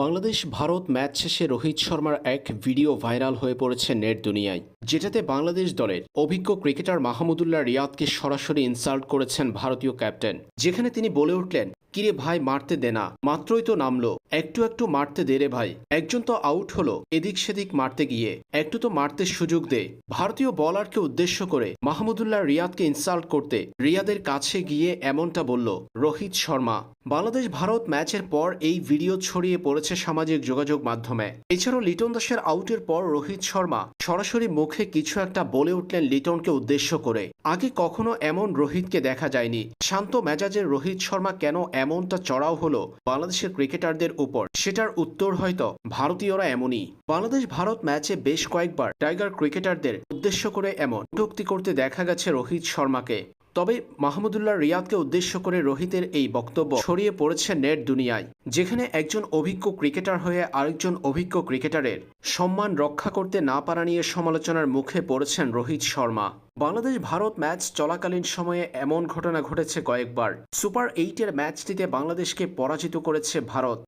Bangladesh Bharat match শেষে রোহিত শর্মার এক ভিডিও ভাইরাল হয়ে পড়েছে নেট দুনিয়ায়। যেটাতে বাংলাদেশ দলের অভিজ্ঞ ক্রিকেটার মাহমুদুল্লাহ রিয়াদকে সরাসরি ইনসাল্ট করেছেন ভারতীয় ক্যাপ্টেন। যেখানে তিনি বলে উঠলেন, কিরে ভাই, মারতে দে না। মাত্রই তো নামলো। একটু একটু মারতে দে রে ভাই। একজন তো আউট হলো, এদিক সেদিক মারতে গিয়ে। একটু তো মারতে সুযোগ দে। ভারতীয় বলারকে উদ্দেশ্য করে মাহমুদুল্লাহ রিয়াদকে ইনসাল্ট করতে রিয়াদের কাছে গিয়ে এমনটা বলল, রোহিত শর্মা, বাংলাদেশ ভারত ম্যাচের পর এই ভিডিও ছড়িয়ে পড়েছে সামাজিক যোগাযোগ মাধ্যমে। এছাড়াও লিটন দাসের আউটের পর রোহিত শর্মা সরাসরি মুখে কিছু একটা বলে উঠলেন লিটনকে উদ্দেশ্য করে। আগে কখনো এমন রোহিতকে দেখা যায়নি। শান্ত মেজাজের রোহিত শর্মা কেন এমনটা চড়াও হলো বাংলাদেশের ক্রিকেটারদের উপর? সেটার উত্তর হয়তো ভারতীয়রা এমনই। বাংলাদেশ ভারত ম্যাচে বেশ কয়েকবার টাইগার ক্রিকেটারদের উদ্দেশ্য করে এমন। কটূক্তি করতে দেখা গেছে রোহিত শর্মাকে। তবে মাহমুদুল্লাহ রিয়াদকে উদ্দেশ্য করে রোহিতের এই বক্তব্য ছড়িয়ে পড়েছে নেট দুনিয়ায়, যেখানে একজন অভিজ্ঞ ক্রিকেটার হয়ে আরেকজন অভিজ্ঞ ক্রিকেটারের সম্মান রক্ষা করতে না পারা নিয়ে সমালোচনার মুখে পড়েছেন রোহিত শর্মা। বাংলাদেশ ভারত ম্যাচ চলাকালীন সময়ে এমন ঘটনা ঘটেছে কয়েকবার। সুপার এইটের ম্যাচটিতে বাংলাদেশকে পরাজিত করেছে ভারত।